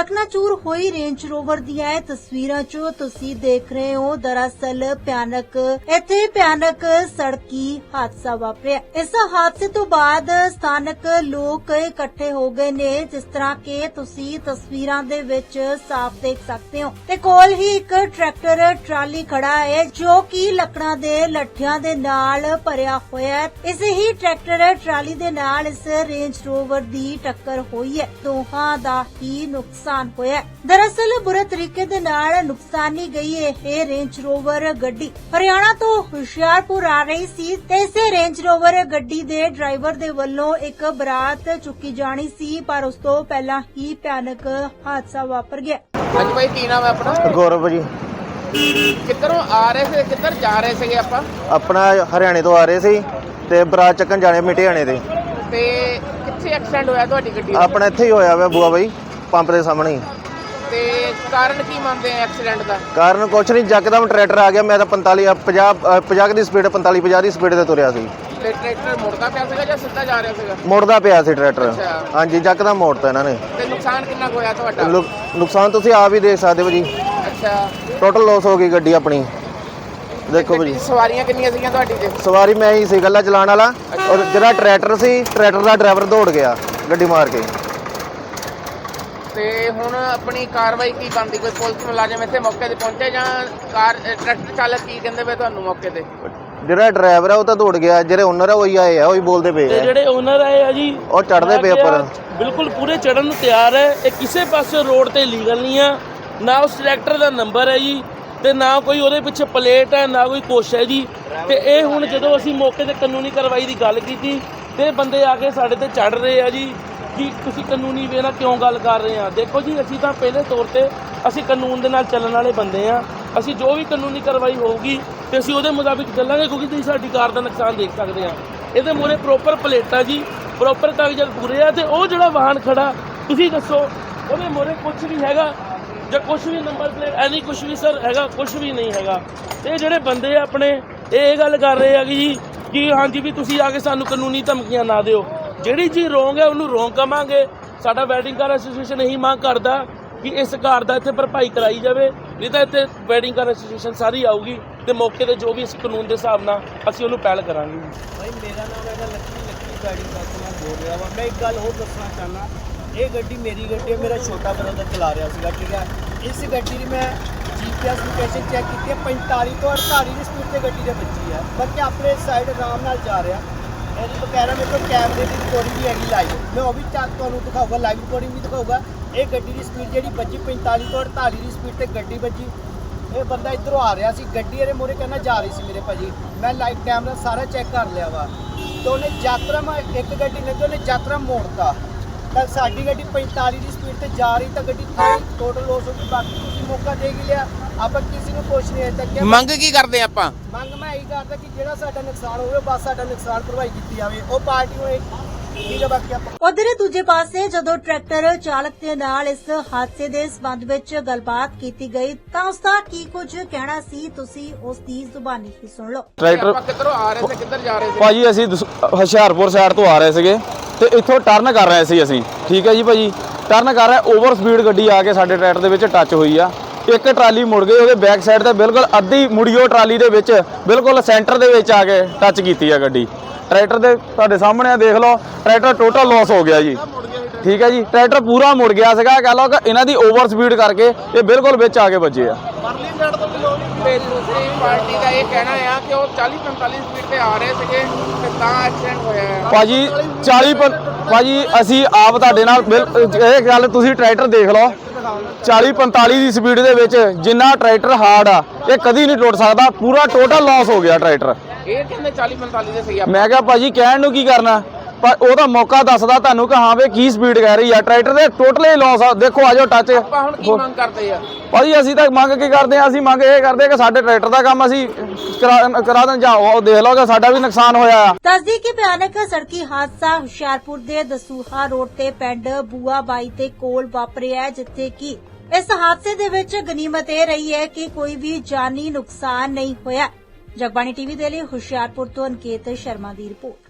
ਚਕਨਾਚੂਰ ਹੋਈ range Rover ਦੀ ਇਹ ਤਸਵੀਰਾਂ 'ਚ ਤੁਸੀਂ ਦੇਖ ਰਹੇ ਹੋ, ਦਰਅਸਲ ਭਿਆਨਕ, ਇੱਥੇ ਭਿਆਨਕ ਸੜਕੀ ਹਾਦਸਾ ਵਾਪਰਿਆ। ਇਸ ਹਾਦਸੇ ਤੋਂ ਬਾਅਦ ਸਥਾਨਕ ਲੋਕ ਇਕੱਠੇ ਹੋ ਗਏ ਨੇ, ਜਿਸ ਤਰ੍ਹਾਂ ਕਿ ਤੁਸੀਂ ਤਸਵੀਰਾਂ ਦੇ ਵਿੱਚ ਸਾਫ਼ ਦੇਖ ਸਕਦੇ ਹੋ। ਤੇ ਕੋਲ ਹੀ ਇੱਕ ਟਰੈਕਟਰ, ਟਰਾਲੀ ਖੜਾ ਹੈ, ਜੋ ਕਿ ਲੱਕੜਾਂ ਦੇ ਲੱਠਿਆਂ ਦੇ ਨਾਲ ਭਰਿਆ ਹੋਇਆ ਹੈ। ਇਸ ਹੀ ਟਰੈਕਟਰ, ਟਰਾਲੀ ਦੇ ਨਾਲ ਇਸ ਰੇਂਜ ਰੋਵਰ ਦੀ ਟੱਕਰ ਹੋਈ ਹੈ। ਦੋਹਾਂ ਦਾ ਹੀ ਨੁਕਸਾਨ ਹੋਇਆ ਹੈ। ਦਰਅਸਲ ਬੁਰੇ ਤਰੀਕੇ ਦੇ ਨਾਲ ਨੁਕਸਾਨੀ ਗਈ ਇਹ ਰੇਂਜ ਰੋਵਰ ਗੱਡੀ। ਹਰਿਆਣਾ ਤੋਂ ਹੁਸ਼ਿਆਰਪੁਰ ਆ ਰਹੀ ਸੀ ਤੇ ਇਸੇ ਰੇਂਜ ਰੋਵਰ ਗੱਡੀ ਦੇ ਡਰਾਈਵਰ ਦੇ ਵੱਲੋਂ ਇੱਕ ਬਰਾਤ ਚੁੱਕੀ ਜਾਣੀ ਸੀ ਪਰ ਉਸ ਤੋਂ ਪਹਿਲਾਂ ਹੀ ਭਿਆਨਕ ਹਾਦਸਾ ਵਾਪਰ ਗਿਆ। ਹਾਂਜੀ ਭਾਈ ਕੀ ਨਾਮ ਹੈ ਆਪਣਾ? ਗੌਰਵ ਜੀ। ਕਿੱਧਰੋਂ ਆ ਰਹੇ ਸੀ? ਕਿੱਧਰ ਜਾ ਰਹੇ ਸੀਗੇ ਆਪਾਂ? ਆਪਣਾ ਹਰਿਆਣੇ ਤੋਂ ਆ ਰਹੇ ਸੀ ਤੇ ਬਰਾਤ ਚੱਕਣ ਜਾਣੇ ਮਿਟਿਆਣੇ ਦੇ ਤੇ ਕਿੱਥੇ ਐਕਸੀਡੈਂਟ ਹੋਇਆ ਤੁਹਾਡੀ ਗੱਡੀ ਦਾ ਆਪਣਾ ਇੱਥੇ ਹੀ ਹੋਇਆ ਵਾ ਬੂਆ ਬਾਈ। ਪੰਪ ਦੇ ਸਾਹਮਣੇ ਹੀ। ਤੇ ਕਾਰਨ ਕੀ ਮੰਨਦੇ ਆ ਐਕਸੀਡੈਂਟ ਦਾ? ਕਾਰਨ ਕੁਛ ਨਹੀਂ ਜੱਕਦਮ ਟਰੈਕਟਰ ਆ ਗਿਆ ਮੈਂ ਤਾਂ 45 ਅ, 50 ਅ, 50 ਦੀ ਸਪੀਡ 45 50 ਦੀ ਸਪੀਡ ਤੇ ਤੁਰਿਆ ਸੀ। ਤੇ ਟਰੈਕਟਰ ਮੁੜਦਾ ਪਿਆ ਸੀਗਾ ਜਾਂ ਸਿੱਧਾ ਜਾ ਰਿਹਾ ਸੀਗਾ? ਮੁੜਦਾ ਪਿਆ ਸੀ ਟਰੈਕਟਰ। ਅੱਛਾ। ਹਾਂਜੀ ਜੱਕਦਮ ਮੋੜਤਾ ਇਹਨਾਂ ਨੇ। ਤੇ ਨੁਕਸਾਨ ਕਿੰਨਾ ਕੁ ਹੋਇਆ ਤੁਹਾਡਾ? ਨੁਕ- ਨੁਕਸਾਨ ਤੁਸੀਂ ਆਪ ਹੀ ਦੇਖ ਸਕਦੇ ਹੋ ਜੀ। ਅੱਛਾ। ਟੋਟਲ ਲਾਸ ਹੋ ਗਈ ਗੱਡੀ ਆਪਣੀ। ਦੇਖੋ ਗੱਡੀ ਜੀ। 'ਚ ਸਵਾਰੀਆਂ ਕਿੰਨੀਆਂ ਸੀਗੀਆਂ ਤੁਹਾਡੀ ਤੇ? ਸਵਾਰੀ ਮੈਂ ਹੀ ਸੀ ਗੱਲਾ ਚਲਾਉਣ ਵਾਲਾ। ਔਰ ਜਿਹੜਾ ਟਰੈਕਟਰ ਸੀ ਟਰੈਕਟਰ ਦਾ ਡਰਾਈਵਰ ਦੌੜ ਗਿਆ ਗੱਡੀ ਮਾਰ ਕੇ। ਤੇ ਹੁਣ ਆਪਣੀ ਕਾਰਵਾਈ ਕੀ ਬਣਦੀ? ਕੋਈ ਪੁਲਿਸ ਮੁਲਾਜ਼ਮ ਇੱਥੇ ਮੌਕੇ ਤੇ ਪਹੁੰਚੇ ਜਾਂ ਕਾਰ ਟਰੈਕਟਰ ਚਾਲਕ ਕੀ ਕਹਿੰਦੇ ਪਏ ਤੁਹਾਨੂੰ ਮੌਕੇ ਤੇ? ਜਿਹੜਾ ਡਰਾਈਵਰ ਆ ਉਹ ਤਾਂ ਦੌੜ ਗਿਆ ਜਿਹੜੇ ਓਨਰ ਆ ਉਹੀ ਆਏ ਆ ਉਹੀ ਬੋਲਦੇ ਪਏ ਤੇ ਆ ਜਿਹੜੇ ਓਨਰ ਆਏ ਆ ਜੀ ਉਹ ਚੜ੍ਹਦੇ ਪਏ ਉੱਪਰ। ਬਿਲਕੁਲ ਪੂਰੇ ਚੜਨ ਨੂੰ ਤਿਆਰ ਹੈ। ਇਹ ਕਿਸੇ ਪਾਸੇ ਰੋਡ ਤੇ ਲੀਗਲ ਨਹੀਂ ਆ। ਨਾ ਉਸ ਟਰੈਕਟਰ ਦਾ ਨੰਬਰ ਹੈ ਜੀ ਤੇ ਨਾ ਕੋਈ ਉਹਦੇ ਪਿੱਛੇ ਪਲੇਟ ਹੈ ਨਾ ਕੋਈ ਕੁਛ ਹੈ ਜੀ। ਤੇ ਇਹ ਹੁਣ ਜਦੋਂ ਅਸੀਂ ਮੌਕੇ ਤੇ ਕਾਨੂੰਨੀ ਕਾਰਵਾਈ ਦੀ ਗੱਲ ਕੀਤੀ ਤੇ ਇਹ ਬੰਦੇ ਆ ਕੇ ਸਾਡੇ ਤੇ ਚੜ ਰਹੇ ਆ ਜੀ। ਕਿ ਤੁਸੀਂ ਕਾਨੂੰਨੀ ਵੇ ਨਾਲ ਕਿਉਂ ਗੱਲ ਕਰ ਰਹੇ ਆ? ਦੇਖੋ ਜੀ, ਅਸੀਂ ਤਾਂ ਪਹਿਲੇ ਤੌਰ ਤੇ ਅਸੀਂ ਕਾਨੂੰਨ ਦੇ ਨਾਲ ਚੱਲਣ ਵਾਲੇ ਬੰਦੇ ਆ। ਅਸੀਂ ਜੋ ਵੀ ਕਾਨੂੰਨੀ ਕਾਰਵਾਈ ਹੋਊਗੀ ਤੇ ਅਸੀਂ ਉਹਦੇ ਮੁਤਾਬਿਕ ਚੱਲਾਂਗੇ, ਕਿਉਂਕਿ ਤੁਸੀਂ ਸਾਡੀ ਕਾਰ ਦਾ ਨੁਕਸਾਨ ਦੇਖ ਸਕਦੇ ਆ। ਇਹਦੇ ਮੂਹਰੇ ਪ੍ਰੋਪਰ ਪਲੇਟਾਂ ਜੀ ਪ੍ਰੋਪਰ ਕਾਗਜ਼ਾਤ ਪੂਰੇ ਆ ਤੇ ਉਹ ਜਿਹੜਾ ਵਾਹਨ ਖੜਾ, ਤੁਸੀਂ ਦੱਸੋ, ਉਹਦੇ ਮੂਹਰੇ ਕੁਝ ਵੀ ਹੈਗਾ? ਜਾਂ ਕੁਝ ਵੀ ਨੰਬਰ ਪਲੇਟ ਐਨੀ ਕੁਝ ਵੀ ਸਰ ਹੈਗਾ ਕੁਝ ਵੀ ਨਹੀਂ ਹੈਗਾ। ਤੇ ਇਹ ਜਿਹੜੇ ਬੰਦੇ ਆ ਆਪਣੇ ਇਹ ਇਹ ਗੱਲ ਕਰ ਰਹੇ ਆ ਕਿ ਜੀ, ਕਿ ਹਾਂਜੀ ਵੀ ਤੁਸੀਂ ਆ ਕੇ ਸਾਨੂੰ ਕਾਨੂੰਨੀ ਧਮਕੀਆਂ ਨਾ ਦਿਓ। ਜਿਹੜੀ ਚੀਜ਼ ਰੋਂਗ ਹੈ, ਉਹਨੂੰ ਰੋਂਗ ਕਵਾਂਗੇ। ਸਾਡਾ ਵੈਡਿੰਗ ਕਾਰ ਐਸੋਸੀਏਸ਼ਨ ਇਹੀ ਮੰਗ ਕਰਦਾ ਕਿ ਇਸ ਘਰ ਦਾ ਇੱਥੇ ਭਰਪਾਈ ਕਰਾਈ ਜਾਵੇ, ਨਹੀਂ ਤਾਂ ਇੱਥੇ ਵੈਡਿੰਗ ਕਾਰ ਐਸੋਸੀਏਸ਼ਨ ਸਾਰੀ ਆਊਗੀ ਤੇ ਮੌਕੇ ਤੇ ਜੋ ਵੀ ਅਸੀਂ ਕਾਨੂੰਨ ਦੇ ਹਿਸਾਬ ਨਾਲ ਅਸੀਂ ਉਹਨੂੰ ਪਹਿਲ ਕਰਾਂਗੇ। ਭਾਈ, ਮੇਰਾ ਨਾਮ ਹੈਗਾ ਲੱਕੀ ਲੱਕੀ ਗਾੜੀ ਕਸਟਮਰ ਬੋਲ ਰਿਹਾ ਵਾ। ਮੈਂ ਇੱਕ ਗੱਲ ਹੋਰ ਦੱਸਣਾ ਚਾਹਨਾ ਇਹ ਗੱਡੀ ਮੇਰੀ ਗੱਡੀ ਹੈ, ਮੇਰਾ ਛੋਟਾ ਬ੍ਰਦਰ ਚਲਾ ਰਿਹਾ ਸੀਗਾ, ਠੀਕ ਹੈ? ਇਸ ਗੱਡੀ ਦੀ ਮੈਂ ਜੀਪੀਐਸ ਲੋਕੇਸ਼ਨ ਚੈੱਕ ਕੀਤੀ ਹੈ 45 ਤੋਂ 48 ਦੀ ਸਪੀਡ ਤੇ ਗੱਡੀ ਦੇ ਵੱਜੀ ਹੈ ਬੱਚੇ ਆਪਣੇ ਸਾਈਡ ਆਰਾਮ ਨਾਲ ਜਾ ਰਿਹਾ। ਇਹਦੀ ਬਕਾਇਦਾ ਮੇਰੇ ਕੋਲ ਕੈਮਰੇ ਦੀ ਰਿਕਾਰਡਿੰਗ ਵੀ ਹੈਗੀ ਲਾਈਵ ਮੈਂ ਉਹ ਵੀ ਚੱਕ ਤੁਹਾਨੂੰ ਦਿਖਾਊਗਾ ਲਾਈਵ ਰਿਕਾਰਡਿੰਗ ਵੀ ਦਿਖਾਊਗਾ। ਇਹ ਗੱਡੀ ਦੀ ਸਪੀਡ ਜਿਹੜੀ ਵੱਜੀ 45 ਤੋਂ 48 ਦੀ ਸਪੀਡ ਤੇ ਗੱਡੀ ਵੱਜੀ। ਇਹ ਬੰਦਾ ਇਧਰੋਂ ਆ ਰਿਹਾ ਸੀ, ਗੱਡੀ ਇਹਦੇ ਮੋਰੇ ਕਹਿੰਦਾ ਜਾ ਰਹੀ ਸੀ ਮੇਰੇ ਭਾਜੀ। ਮੈਂ ਲਾਈਵ ਕੈਮਰਾ ਸਾਰਾ ਚੈੱਕ ਕਰ ਲਿਆ ਵਾ। ਤੇ ਉਹਨੇ ਯਾਤਰਾ ਮੈਂ, ਇੱਕ ਗੱਡੀ ਲੱਗੀ ਉਹਨੇ ਯਾਤਰਾ ਮੋੜਤਾ। ਤਾਂ ਸਾਡੀ ਗੱਡੀ 45 ਦੀ ਸਪੀਡ ਤੇ ਜਾ ਰਹੀ ਤਾਂ ਗੱਡੀ ਥਾਈ ਟੋਟਲ ਲੋਸ ਹੋ ਗਈ, ਬਾਕੀ ਤੁਸੀਂ ਮੌਕਾ ਦੇ ਹੀ ਲਿਆ। ਆਪਾਂ ਕਿਸੇ ਨੂੰ ਕੁਛ ਨਹੀਂ ਅਜੇ ਤੱਕ ਕਿਹਾ। ਮੰਗ ਕੀ ਕਰਦੇ ਆਪਾਂ? ਮੰਗ ਮੈਂ ਇਹੀ ਕਰਦਾ ਕਿ ਜਿਹੜਾ ਸਾਡਾ ਨੁਕਸਾਨ ਹੋਵੇ ਬਸ ਸਾਡਾ ਨੁਕਸਾਨ ਭਰਵਾਈ ਕੀਤੀ ਜਾਵੇ। ਉਹ ਪਾਰਟੀ ਹੋਏ ਠੀਕ ਹੈ ਬਾਕੀ ਆਪਾਂ ਉਧਰ ਦੂਜੇ ਪਾਸੇ ਜਦੋਂ ਟਰੈਕਟਰ ਚਾਲਕ ਦੇ ਨਾਲ ਇਸ ਹਾਦਸੇ ਦੇ ਸੰਬੰਧ ਵਿੱਚ ਗੱਲਬਾਤ ਕੀਤੀ ਗਈ ਤਾਂ ਉਸ ਦਾ ਕੀ ਕੁਝ ਕਹਿਣਾ ਸੀ? ਤੁਸੀਂ ਉਸ ਦੀ ਜ਼ੁਬਾਨੀ ਹੀ ਸੁਣ ਲਓ। ਟਰੈਕਟਰ ਆਪਾਂ ਕਿੱਧਰੋਂ ਆ ਰਹੇ ਸੀ ਕਿੱਧਰ ਜਾ ਰਹੇ ਸੀ? ਭਾਜੀ ਅਸੀਂ ਦਸ- ਹੁਸ਼ਿਆਰਪੁਰ ਸਾਈਡ ਤੋਂ ਆ ਰਹੇ ਸੀਗੇ ਤੇ ਇੱਥੋਂ ਟਰਨ ਕਰ ਰਹੇ ਸੀ ਅਸੀਂ। ਠੀਕ ਹੈ ਜੀ ਭਾਜੀ? ਟਰਨ ਕਰ ਰਹੇ ਓਵਰ ਸਪੀਡ ਗੱਡੀ ਆ ਕੇ ਸਾਡੇ ਟਰੈਕਟਰ ਦੇ ਵਿੱਚ ਟੱਚ ਹੋਈ ਆ। ਇੱਕ ਟਰਾਲੀ ਮੁੜ ਗਈ ਉਹਦੇ ਬੈਕ ਸਾਈਡ ਤੇ ਬਿਲਕੁਲ ਅੱਧੀ ਮੁੜੀਓ ਟਰਾਲੀ ਦੇ ਵਿੱਚ ਬਿਲਕੁਲ ਸੈਂਟਰ ਦੇ ਵਿੱਚ ਆ ਕੇ ਟੱਚ ਕੀਤੀ ਆ ਗੱਡੀ। ਟਰੈਕਟਰ ਦੇ ਤੁਹਾਡੇ ਸਾਹਮਣੇ ਆ ਦੇਖ ਲਓ ਟਰੈਕਟਰ ਟੋਟਲ ਲਾਸ ਹੋ ਗਿਆ ਜੀ। ਠੀਕ ਹੈ ਜੀ ਟਰੈਕਟਰ ਪੂਰਾ ਮੁੜ ਗਿਆ ਸੀਗਾ ਕਹ ਲਓ ਕਿ ਇਹਨਾਂ ਦੀ ਓਵਰ ਸਪੀਡ ਕਰਕੇ ਇਹ ਬਿਲਕੁਲ ਵਿੱਚ ਆ ਕੇ ਵੱਜੇ ਆ। ਤੇ ਦੂਸਰੀ ਪਾਰਟੀ ਦਾ ਇਹ ਕਹਿਣਾ ਆ ਕਿ ਉਹ 40 45 ਸਪੀਡ ਤੇ ਆ ਰਹੇ ਸੀਗੇ ਤੇ ਤਾਂ ਐਕਸੀਡੈਂਟ ਹੋਇਆ ਹੈ ਭਾਜੀ 40 ਪੰ- ਭਾਜੀ ਅਸੀਂ ਆਪ ਤੁਹਾਡੇ ਨਾਲ ਇਹ ਗੱਲ ਤੁਸੀਂ ਟਰੈਕਟਰ ਦੇਖ ਲਓ 40 45 ਦੀ ਸਪੀਡ ਦੇ ਵਿੱਚ ਜਿੰਨਾ ਟਰੈਕਟਰ ਹਾਰਡ ਆ ਇਹ ਕਦੀ ਨਹੀਂ ਟੁੱਟ ਸਕਦਾ ਪੂਰਾ ਟੋਟਲ ਲਾਸ ਹੋ ਗਿਆ ਟਰੈਕਟਰ। ਇਹ ਕਹਿੰਦੇ 40 45 ਦੇ ਸਹੀ ਮੈਂ ਕਿਹਾ ਭਾਜੀ ਕਹਿਣ ਨੂੰ ਕੀ ਕਰਨਾ? ਪਰ ਉਹਦਾ ਮੌਕਾ ਦੱਸਦਾ ਤੁਹਾਨੂੰ ਕਿ ਹਾਂ ਵੇ ਕੀ ਸਪੀਡ ਕਹਿ ਰਹੀ ਆ। ਟਰੈਕਟਰ ਦੇ ਟੋਟਲੀ ਲਾਸ ਆ। ਦੇਖੋ ਆਜੋ ਟੱਚ ਆਪਾਂ ਹੁਣ ਕੀ ਮੰਗ ਕਰਦੇ ਆ? ਭਾਜੀ ਅਸੀਂ ਤਾਂ ਮੰਗ ਕੀ ਕਰਦੇ ਆ? ਅਸੀਂ ਮੰਗ ਇਹ ਕਰਦੇ ਆ ਕਿ ਸਾਡੇ ਟਰੈਕਟਰ ਦਾ ਕੰਮ ਅਸੀਂ ਕਰਾ ਕਰਾ ਦੇਣ ਜਾਂ ਉਹ ਦੇਖ ਲਓ ਕਿ ਸਾਡਾ ਵੀ ਨੁਕਸਾਨ ਹੋਇਆ ਆ। ਦੱਸਦੀ ਕਿ ਭਿਆਨਕ ਸੜਕੀ ਹਾਦਸਾ ਹੁਸ਼ਿਆਰਪੁਰ ਦੇ ਦਸੂਹਾ ਰੋਡ ਤੇ ਪਿੰਡ ਬੂਆ ਬਾਈ ਦੇ ਕੋਲ ਵਾਪਰਿਆ ਜਿੱਥੇ ਕਿ ਇਸ ਹਾਦਸੇ ਦੇ ਵਿੱਚ ਗਨੀਮਤ ਇਹ ਰਹੀ ਹੈ ਕਿ ਕੋਈ ਵੀ ਜਾਨੀ ਨੁਕਸਾਨ ਨਹੀਂ ਹੋਇਆ। ਜਗਬਾਣੀ ਟੀਵੀ ਦੇ ਲਈ ਹੁਸ਼ਿਆਰਪੁਰ ਤੋਂ ਅਨਕੇਤ ਸ਼ਰਮਾ ਦੀ ਰਿਪੋਰਟ।